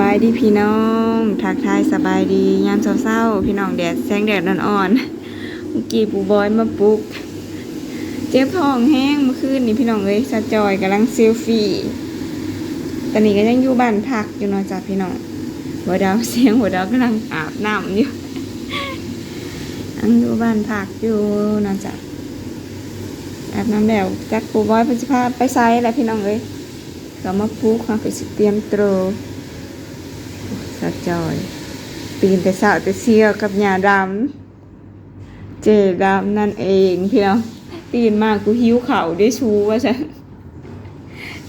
บายดีพี่น้องทักทายสบายดียามเศร้าๆพี่น้องแดดแสงแดดอ่อนๆเมื่อกี้ปูบอยมาปลุก เจ็บท้องแห้งเมื่อคืนนี่พี่น้องเอ้ยสะจอยกำลังเซลฟี่ตอนนี้ก็ยังอยู่บ้านพักอยู่นาะจ้ะพี่น้องหัวดาวเสียงหัวดาวกำลังอาบน้ำอยู่ยังอยู่บ้านพักอยู่นาะจ้ะอาบน้ำแล้วจักปูบอยพิ่นสิพาไปไซแหล้วพี่น้องเอ้ยก็มาปลูกค่ะไปสิเตรียมโตร สะจอยปีนแต่สาวแต่เสียวกับหญ้าดำเจดำนั่นเองพี่น้องตื่นมากูหิวเข่าได้ชูว่าฉัน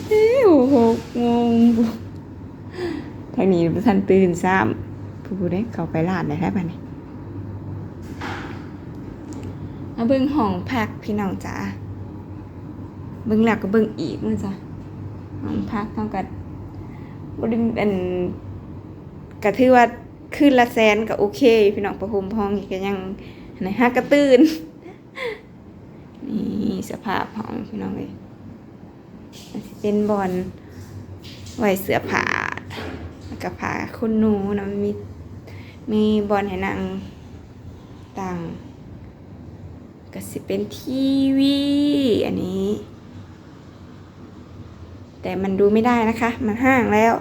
เอ้โอ้โหงงบุทางนี้ท่านตื่นซ้ำผู้ได้เข้าไปลาดได้แล้วป่ะนี่มาเบิ่งห้องพักพี่น้องจ้าเบิ่งแล้วก็เบิ่งอีกนะจ๊ะห้องพักเท่ากับบริเป็น กะถือว่าขึ้นละแสนก็โอเค พี่น้องประหุมห้องก็ยังในห้ากระตื่นนี่สภาพห้องพี่น้องเลยเป็นบอลไว้เสื้อผ้าแล้วก็ผ้าคุณหนูนะมีมีบอลให้นางต่างก็สิเป็นทีวีอันนี้ แต่มันดูไม่ได้นะคะ มันห้างแล้ว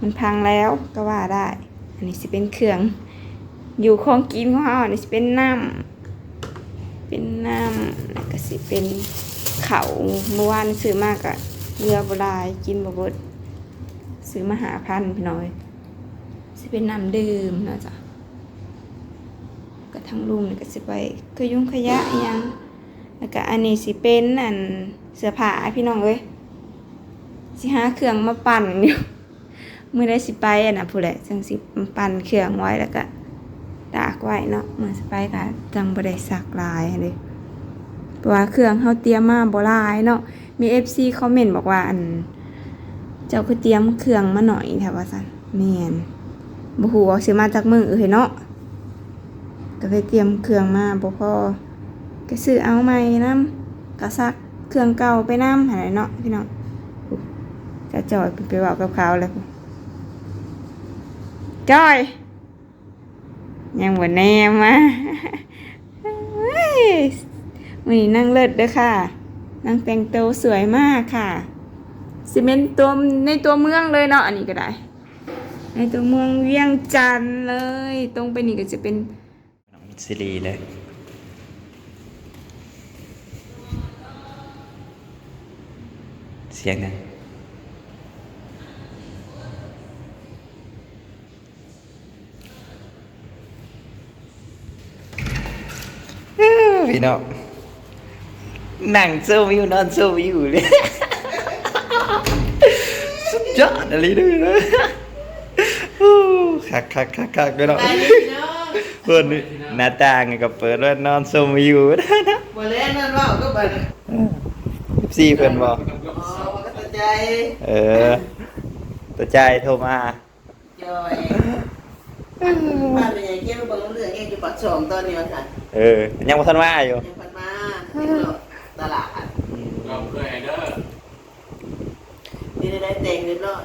มันพังแล้วก็ว่าได้ อันนี้สิเป็นเครื่อง อยู่ของกินของเราอันนี้สิเป็นน้ำเป็นน้ำแล้วก็สิเป็นเขาเมื่อวานซื้อมากอะเรือโบรายกินบเบดซื้อมาหาพันพี่น้อยสิเป็นน้ำดื่มนะจ๊ะก็ทั้งลุมก็สิไปก็ยุ่งขยะยังแล้วก็อันนี้สิเป็นอันเสื้อผ้าพี่น้องเอ้ยสิหาเครื่องมาปั่นอยู่ มื่อได้สิไปอะนะผู้ใดจังสิปั่นเครื่องไว้แล้วก็ตากไว้เนาะมื่อสิไปก็จังบ่ได้สักลายเลยเพราะว่าเครื่องเฮาเตรียมมาบ่ลายเนาะมี FC คอมเมนต์บอกว่าอัน เจ้าคือเตรียมเครื่องมาหน่อยแถวว่าซั่นแม่นบ่ฮู้ว่าสิมาจากมือเอ้ยเนาะก็เลยเตรียมเครื่องมาบ่พอก็ซื้อเอาใหม่นํก็ซักเครื่องเก่าไปนำหั่นแหละเนาะพี่น้องจะจอยไปบอกกับเขาเลย จ้อย ยังหมดแนมมาวันนี้นั่งเลิศเด้อค่ะ นั่งแต่งตัวสวยมากค่ะซีเมนต์ตัวในตัวเมืองเลยเนาะอันนี้ก็ได้ ในตัวเมืองเวียงจันทร์เลย ตรงไปนี่ก็จะเป็นน้องมิตซีรีเลยเสียงนะ พี่น้องนั่งโซวิวนอนโซวิวเลยสุดยอดอะไรด้วยนะอู้คักคักคักคักเลยเนาะเปิดนี่หน้าต่างก็เปิดว่านอนชมวิวนะบ่เล่นนั่นว่าก็เปิดสี่เพิ่นบอกอ๋อมันก็ตัดใจเออตาใจายโทรมาจอย บ้านเป็นยังเกี่ยวกับเรื่องเองอยู่ปักช่องตอนนี้ว่าค่ะเออ ยังบ่ทันว่าอยู่ยังพันมาตลาดเราเคยเด้อนี่ได้แต่งเรียบร้อย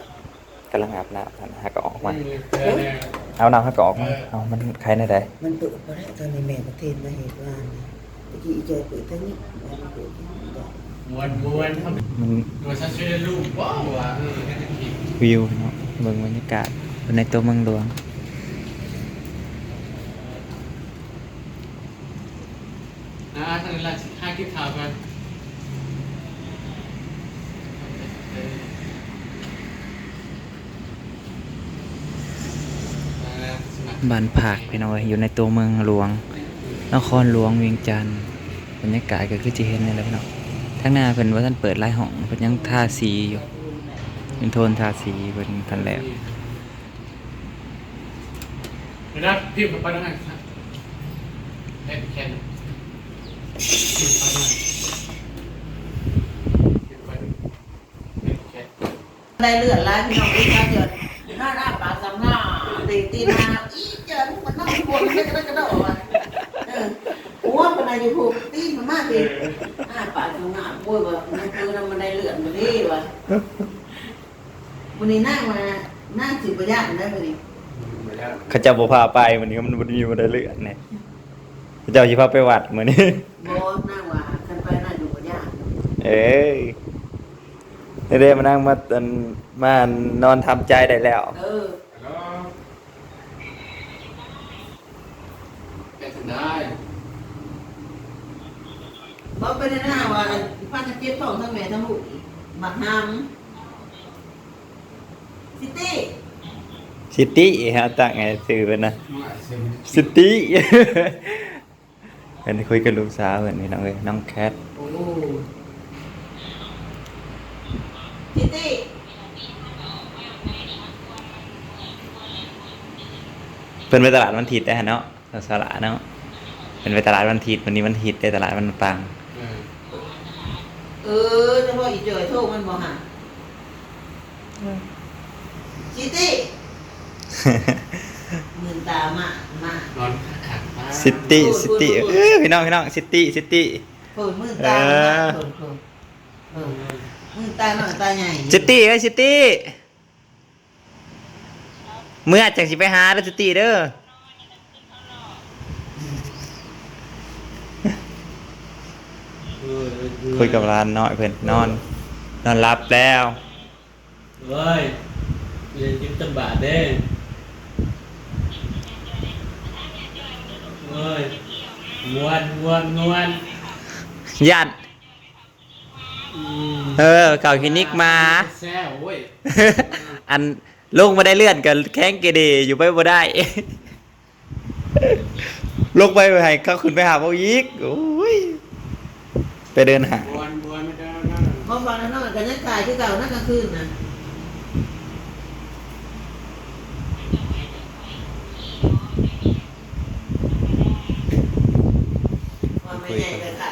กำลังอาบน้ำนะฮะก็ออกมาเคยเนี่ยเอาน้ำฮะก็ออกมา เอามันใครในใดมันเปิดบ่ได้ตอนนี้แม่ประเทศมาเหตุว่าตะกี้อีจอยเปิดทั้งนี้มันเปิดที่นี่ได้มวนมวนทำมันตัวฉันช่วยลูกว้าวว่ะเออแค่นั้นเองวิวเนาะเบิ่งบรรยากาศอยู่ในตัวเมืองหลวง นะทางนี้ ละห้าคิดข่าวกันบ้านผักพี่น้องเอ้ยอยู่ในตัวเมืองหลวง นครหลวงเวียงจันทร์บรรยากาศก็คือจะเห็นนี่แหละพี่น้องทั้งหน้าเพิ่นว่าท่านเปิดไล่ห้องเพิ่นยังทาสีอยู่เป็นโทนทาสีเพิ่นทันแล้วเดี๋ยวนะพิมพ์กับป้าหน่อยครับเอ็นแคนพิมพ์ป้าหน่อยพิมพ์ป้าหน่อยเอ็นแคน ได้เลือดแลายพี่น้องอีกแล้วเดือนหน้าหน้าปากสำหน้าตีตีนาอีเจอมันนั่งปวดไม่กระโดดกระโดดอะเอออ้วนมันอายุหกตีมันมากเลยหน้าปากสำหน้าป่วยแบบมันคือมันได้เลือดมาดิวะวันนี้นั่งมานั่งสิบประหยัดได้ปะนี่ขจ้าบ่พาไปวันนี้มันบ่มีบ่ได้เลือนเนี่ย เขาเจ้าสิพาไปวัดมื้อนี้บอนั่งว่าคันไปนั่งอยู่ประหยัดเอ้ยเด้มานั่งมาอันมานอนทำใจได้แล้ว เออแล้วเป็นถึงได้บอกไปในหน้าว่าพันจะเจ็บท้องทั้งแม่ทั้งลูกบักหามซิตี้ซิตี้ฮะตั้งไงชื่อเป็นนะมาเซ็นซิตี้ เป็นคุยกับลูกสาวเหมือนนี่น้องเอ้ยน้องแคทโอ้ซิตี้เป็นไปตลาดวันอาทิตย์ได้ฮะเนาะสาระเนาะเป็นไปตลาดวันอาทิตย์วันนี้วันอาทิตย์ได้ตลาดวันปัง เออเออเฉพาะอีเจยโทษมันบอกหาซิตี้มื นตามากมากนอนขัดตาซิตี้ซิตี้เออพี่น้องพี่น้องซิตี้ซิตี้เปิดมือตามากเปิดเปิดเออมือตาหน่อยตาใหญ่ซิตี้เอ้ยซิตี้เมื่อจากสิไปหาเด้อซิตี้เด้อเออเออคุยกับร้านน้อยเพิ่นนอน นอนรับแล้วเฮ้ยเรียนจิ้มตำบาดเด้ เฮ้ยงวนงวนงวนยัดอืมเออเก่าคลินิกมา แซ่โว้ยอันลงมาได้เลื่อนกันแข้งเกเดอยู่ไปบ่ได้ ลงไปไปให้เขาขึ้นไปหาเขาอีกโอ้ยไปเดินหาบวนบวนไม่ได้นะเพราะฟังนั้นกันยังกายที่เก่านั่นกลางคืนนะ ว่าไม่ใหญ่เลยค่ะ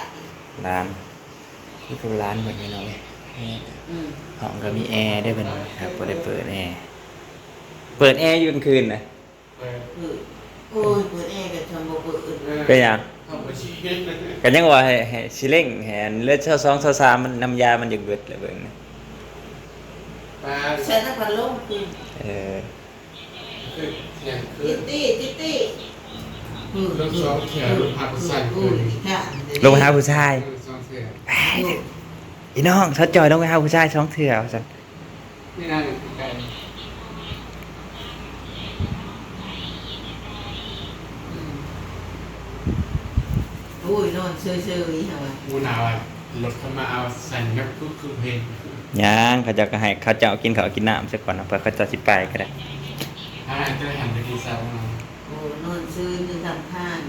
ร้านนี่คือร้านเหมือนกันเลยอืมห้องก็มีแอร์ได้เป็นครับบ่ได้เปิดแอร์เปิดแอร์อยู่กลางคืนนะเออเออโอ้ยเปิดแอร์กับชมเปิดเออเป็นหยังเข้าไปชี้กันยังว่าให้ให้สิเร่งแหนเลือดเช้าสองเช้าสามมันน้ำยามันยังเบิดเลยเบิ่งนะปลาใช้น้ำพัดลมกินเออคือเสียงคืจิอตตี้จิตตี้ รถสองแถวรถพาไปสั่นอืขึ้นมค่ะลงไปหาผู้ชายรถสองแถวอีน้องชัดจอยลงไปหาผู้ชายสองเถื่อว่าซั่นนี่น่าจะไกลโอ้ยนอนเฉยๆค่ะว่ามูนาวอะรถเข้ามาเอาสั่นนับก็คือเพลงยังเขาจะก็ให้เขาจะเอากินข้าวกินน้ำซะก่อนนะเพื่อเขาจะสิไปก็ได้ถ้าจะหันไปที่เสาเนาะ โอ้นอนซื้อมีทำท่าน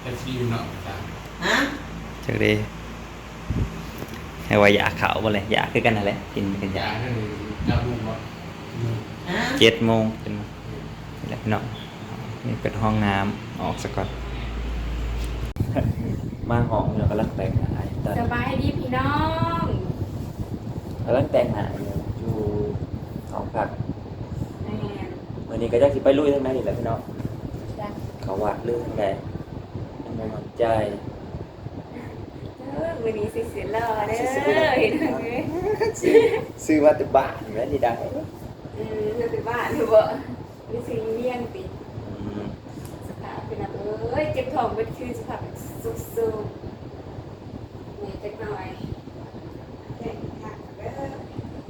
แต่ที่อยู่เนาะตามฮะจักดีให้ว่าอยากเขาบ่เลยอยากคือกันนั่นแหละกินกันอยากยาให้ดาวบุงบ่ฮะเจ็ดโมงเป็นนี่แหละพี่น้องนี่เป็นห้องน้ำออกซะก่อนมาห้องเรากำลังแต่งหน้าอยู่ตอนสบายดีพี่น้องกำลังแต่งหน้าอยู่อยู่ห้องพักแม่วันนี้ก็จะสิไปลุยทั้งนั้นอีกแหล้วพี่น้องจ้ะ เขาวัดเรื่องทั้งใดยังบ่มั่นใจเออวันนี้สิเสียรอเด้อเห็นไหมซื้อว่าแติบ้านแม่นดีได้อืมจะไปบ้านหรือบ่ไปซื้อเลี้ยงติอืมสภาพเป็นแบบเอ้ยเจ็บท้องเป็นคือสภาพแบบสุกๆนี่จักหน่อยแข่งขันเด้อ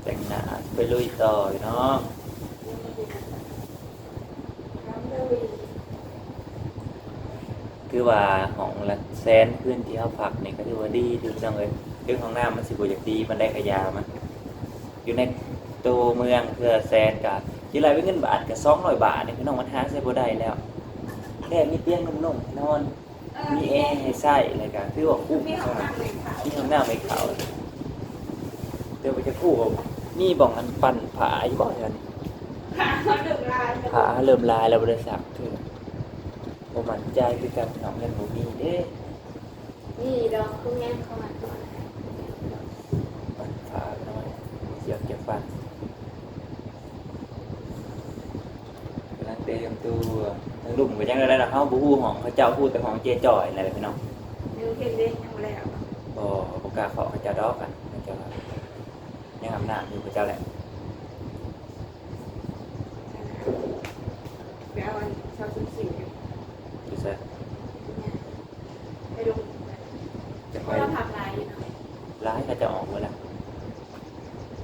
แต่งหน้าไปลุยต่อพี่น้อง พร้อมเลย คือว่าของละแสนขึ้นที่เขาผักนี่ก็ถือว่าดีถือจังเลยเรื่องของน้ำมันสิบอยากดีมันได้ขยามันอยู่ในตัวเมืองเพื่อแสนกับยี่ไรเป็นเงินบาทกับสองร้อยบาทเนี่ยพี่น้องมันหาใช้บ่ได้แล้วแค่มีเตียงนุ่มๆนอนเออมีแอร์ให้ใส่อะไรกันคือว่าคุ้มมีของค่านั่งเลยค่ะที่ข้างหน้าไม่เขาเดี๋ยวไปจะคู่กับมีบ่องอันปั่นผาอยู่บ่กันขาเขาดึกลายผาเริ่มลายแล้วบริษัทคือ บ่มั่นใจคือการหาเงินบ่มีเด้นี่ดอกคุณแง่เขามาตัวนะปันฝาน้อยเสียเก็บปันกำลังเตรียมตัวทั้งลุมก็ยังได้ละเขาบ่ฮู้ของเขาเจ้าฮู้แต่ของเจจ่อยนั่นแหละพี่น้องดูเห็นด้ยังบ่แล้วบ่บ่กล้าเข้าเขาเจ้าดอกกันเเจ้ายังอำนาจอยู่เขาเจ้าแหละไปเอาอัสี่ ช่ไปดูจะไปเราทำร้ายนะร้ายก็จะออกมาแล้ว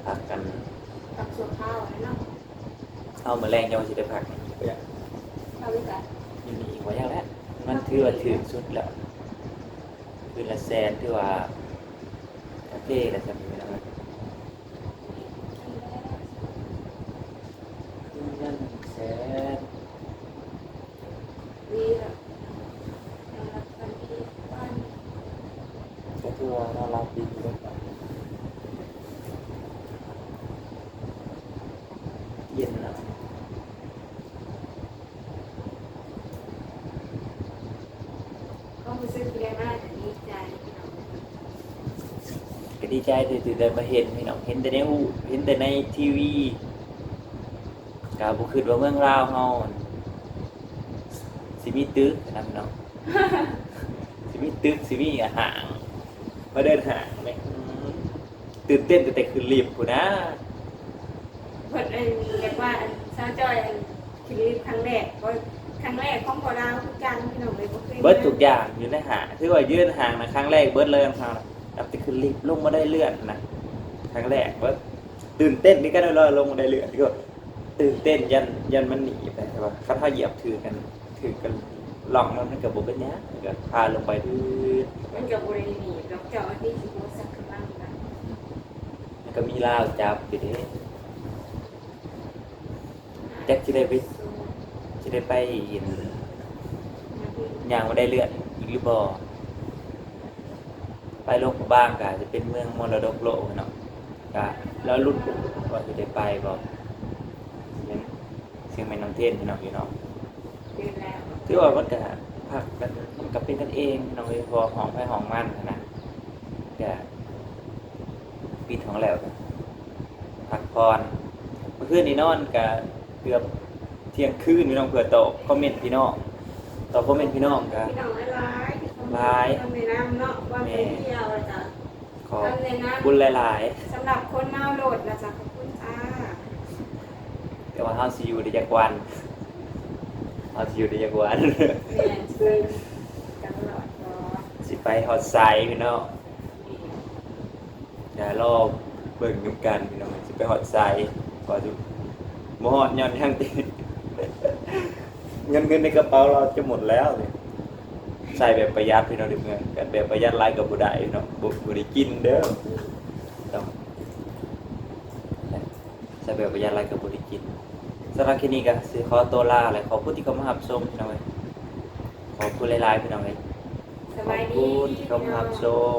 พักกันพักส่วนข้าวนะเนาะเข้ามาแรงยังจะได้พักก็ยังข้าด้วยกันยังมีอีกว่ายังแล้วมันถือว่าถึงสุดแล้วคือละแซนที่ว่าคาเฟ่ละจะ ดีใจที่ที่ได้มาเห็นพี่น้องเห็นแต่ในหูเห็นแต่ในทีวีกาบุคือว่าเมืองลาวเฮาสิมีตึกนะพี่น้องสิมีตึกสิมีอาหารมาเดินห่างไหมอืมตื่นเต้นแต่แต่คือรีบกูนะเพิ่นเรียกว่าซาจอยคิลิปครั้งแรกก็ครั้งแรกของพอดาวทุกการพี่น้องเลยบ่เคยเบิร์ดทุกอย่างอยู่ในหางคือว่ายื่นห่างนะครั้งแรกเบิร์ดเลยของเรา นะแต่แต่คือรีบลงมาได้เลื่อนนะครั้งแรกเบิร์ดตื่นเต้นนี่ก็ได้ลอยลงมาได้เลื่อนก็ตื่นเต้นยันยันมันหนีไปใช่ปะเขาถ้าเหยียบถือกันถือกันหลอกมันมันกับบุเป็นเนี้ยก็พาลงไปดื้อมันกับบริหนีดอกเจ้าที่สิบโมสักกำลังกันแล้วก็มีลาวจับไปเด้แจ็คจะได้ไปจะได้ไปเห็นย่างมาได้เลื่อนอีกหรือบ่ ไปโลกบ้างกะจะเป็นเมืองมรดกโลกเนาะกะแล้วรุ่นว่าจะได้ไปบ่ยังเสียงแม่น้ำเทนพี่น้องพี่น้องเดือนแล้วถือว่ามันก็พักกันมันก็เป็นกันเองน้องเอ้ยพอหองไปหองมันนะก็ปิดห้องแล้วก็พักผ่อนเมื่อคืนนี้นอนก็เกือบเที่ยงคืนพี่น้องเผื่อตอบคอมเมนต์พี่น้องตอบคอมเมนต์พี่น้องก็พี่น้อง หลายหลายทำในน้ำเนาะว่าไปเที่ยวแล้วจ้ะขอทำในน้บุญหลายำสำหรับคนเมาโหลดนะจ๊ะขอบคุณจ้าๆแต่ว่าเฮาสิอยู่ได้จักวันเฮาสิอยู่ได้จักวันเรียนเชิญตลอดรอสิไปฮอดไซพี่น้องอย่ารอเบิ่งนำกันพี่น้องสิไปฮอดไซขอดูบ่ฮอดย้อนทางติ เงินเงินในกระเป๋าเราจะหมดแล้วเนี่ย ใส่แบบประหยัดพี่น้องเด้อเมืองกันแบบประหยัดหลายกับบ่ได้เนาะบ่บ่ได้กินเด้อต้องใส่แบบประหยัดหลายกับบ่ได้กินสำหรับคลิปนี้ก็สิขอตัวลาและขอบคุณที่เข้ามารับชมพี่น้องเอ้ยขอบคุณหลายๆพี่น้องเอ้ยสขอบายบดีคุณที่เข้ามารับชม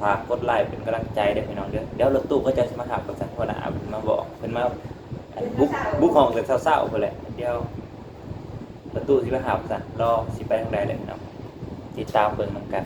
ฝากกดไลค์เป็นกำลังใจด้วยพี่น้องเด้อเดี๋ยวรถตู้ก็จะมาหาประจันพ่อหนาเพิ่นมาบอกเพิ่นมาอันบุ๊กบุ๊กห้องแต่เศร้าๆไปแหละเดี๋ยวรถตู้สิมาหาประจันรอสิไปทางใดเลยพี่น้อง ติดตามเบิ่งเหมือนกัน